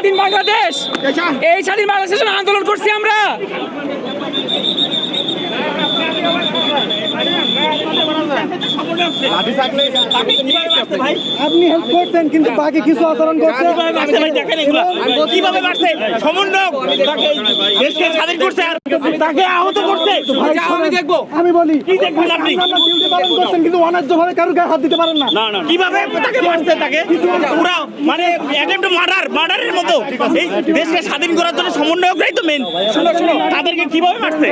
স্বাধীন বাংলাদেশ। এই স্বাধীন বাংলাদেশের জন্য আন্দোলন করছি আমরা। আপনি হেল্প করছেন কিন্তু বাকি কিছু আচরণ করছে? কীভাবে মারছে সমন্বয়ক তাকে দেশকে স্বাধীন করছে আর তাকে আহত করছে। আমি দেখব। আমি বলি কি দেখবেন আপনি? ডিউটি পালন করছেন কিন্তু অন্যায্য ভাবে কারোর গায়ে হাত দিতে পারেন না। কীভাবে তাকে মারছে তাকে? পুরা মানে অ্যাটেম্পট মার্ডার মার্ডারের মতো। এই দেশকে স্বাধীন করার জন্য সমন্বয়করাই তো মেন শুনো শুনো তাদেরকে কীভাবে মারছে?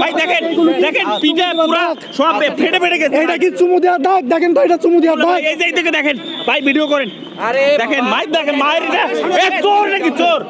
ভাই দেখেন দেখেন পিঠে পুরা সব ফেটে ফেটে গেছে। কি চুমু দেওয়ার দাগ দেখেন তো এটা চুমু দেওয়ার দাগ এই যে দেখেন। ভাই ভিডিও করেন। আরে দেখেন মাইক দেখেন মায়ের এটা। এ চোর নাকি চোর?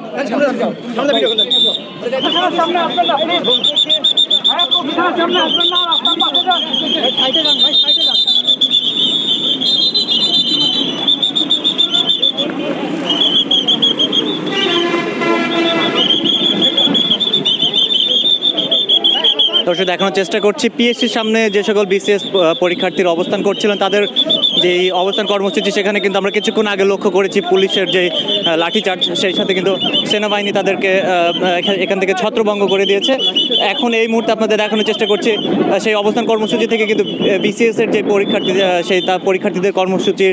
দর্শক, দেখানোর চেষ্টা করছি। পিএসসির সামনে যে সকল বিসিএস পরীক্ষার্থীর অবস্থান করছিলেন, তাদের যে অবস্থান কর্মসূচি, সেখানে কিন্তু আমরা কিছুক্ষণ আগে লক্ষ্য করেছি পুলিশের যে লাঠিচার্জ, সেই সাথে কিন্তু সেনাবাহিনী তাদেরকে এখান থেকে ছত্রভঙ্গ করে দিয়েছে। এখন এই মুহূর্তে আপনাদের দেখানোর চেষ্টা করছি সেই অবস্থান কর্মসূচি থেকে কিন্তু বিসিএস এর যে পরীক্ষার্থী সেই তার পরীক্ষার্থীদের কর্মসূচি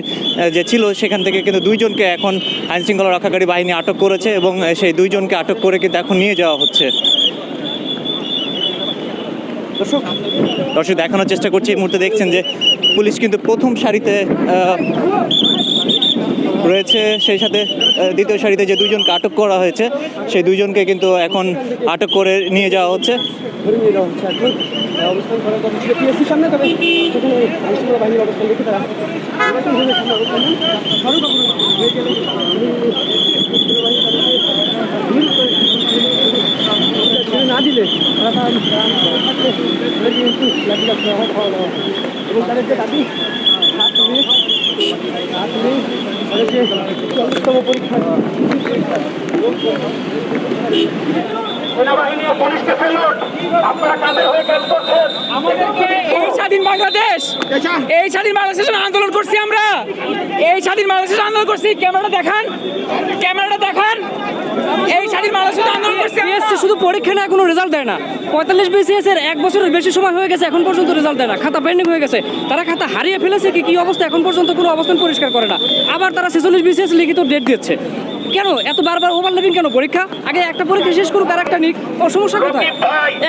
যে ছিল, সেখান থেকে কিন্তু দুইজনকে এখন আইন শৃঙ্খলা রক্ষাকারী বাহিনী আটক করেছে এবং সেই দুইজনকে আটক করে কিন্তু এখন নিয়ে যাওয়া হচ্ছে। দর্শক দর্শক দেখানোর চেষ্টা করছি। এই মুহূর্তে দেখছেন যে পুলিশ কিন্তু প্রথম সারিতে রয়েছে। সেই সাথে দ্বিতীয় সারিতে যে দুইজনকে আটক করা হয়েছে, সেই দুইজনকে কিন্তু এখন আটক করে নিয়ে যাওয়া হচ্ছে। সামনে তবে সেখানে আইনশৃঙ্খলা বাহিনীর অবস্থান দেখে তারা নির্বাচন সামনে অবস্থান নেন। আরও কখনো হয়ে গেলে ছেড়ে না দিলে তারা তার থাকলে এই স্বাধীন বাংলাদেশ, এই স্বাধীন বাংলাদেশের আন্দোলন করছি আমরা। এই স্বাধীন বাংলাদেশের আন্দোলন করছি। ক্যামেরাটা দেখান ক্যামেরাটা দেখান। এই স্বাধীন বাংলাদেশের জন্য আন্দোলন করছি আমরা। বিএসসি শুধু পরীক্ষা না, কোনো রেজাল্ট দেয় না। পঁয়তাল্লিশ বিসিএস এর এক বছরের বেশি সময় হয়ে গেছে, এখন পর্যন্ত রেজাল্ট দেয় না। খাতা পেন্ডিং হয়ে গেছে। তারা খাতা হারিয়ে ফেলেছে কি, কী অবস্থা? এখন পর্যন্ত কোনো অবস্থান পরিষ্কার করে না। আবার তারা ছেচল্লিশ বিসিএস লিখিত ডেট দিচ্ছে কেন? এত বারবার ওভার ওভারলেপিং কেন? পরীক্ষা? আগে একটা পরীক্ষা শেষ করুক আর একটা নিক। ও, সমস্যা কোথায়?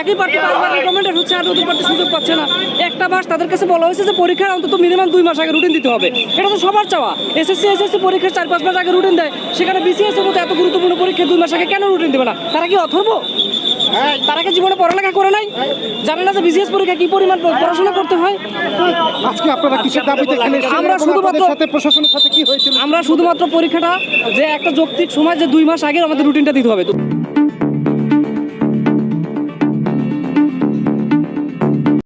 একই পার্টি বারবার রিকমেন্ডেড হচ্ছে, আর নতুন পার্টি সুযোগ পাচ্ছে না। একটা মাস তাদের কাছে বলা হয়েছে যে পরীক্ষার অন্তত মিনিমাম দুই মাস আগে রুটিন দিতে হবে। এটা তো সবার চাওয়া। এসএসসি এসএসসি পরীক্ষার চার পাঁচ মাস আগে রুটিন দেয়। সেখানে বিসিএস এর মতো এত গুরুত্বপূর্ণ পরীক্ষা দুই মাস আগে কেন রুটিন দেবে না? তারা কি অথর্ব? তারা কি জীবনে পড়ালেখা করে নাই। জানে না যে বিসিএস পরীক্ষা কি পরিমাণ পড়াশোনা করতে হয়? আজকে আপনারা কিসের দাবিতে এখানে আমরা শুধুমাত্র- সাথে প্রশাসনের সাথে কি হয়েছিল? আমরা শুধুমাত্র পরীক্ষাটা যে একটা যৌক্তিক সময় যে দুই মাস আগে আমাদের রুটিনটা দিতে হবে।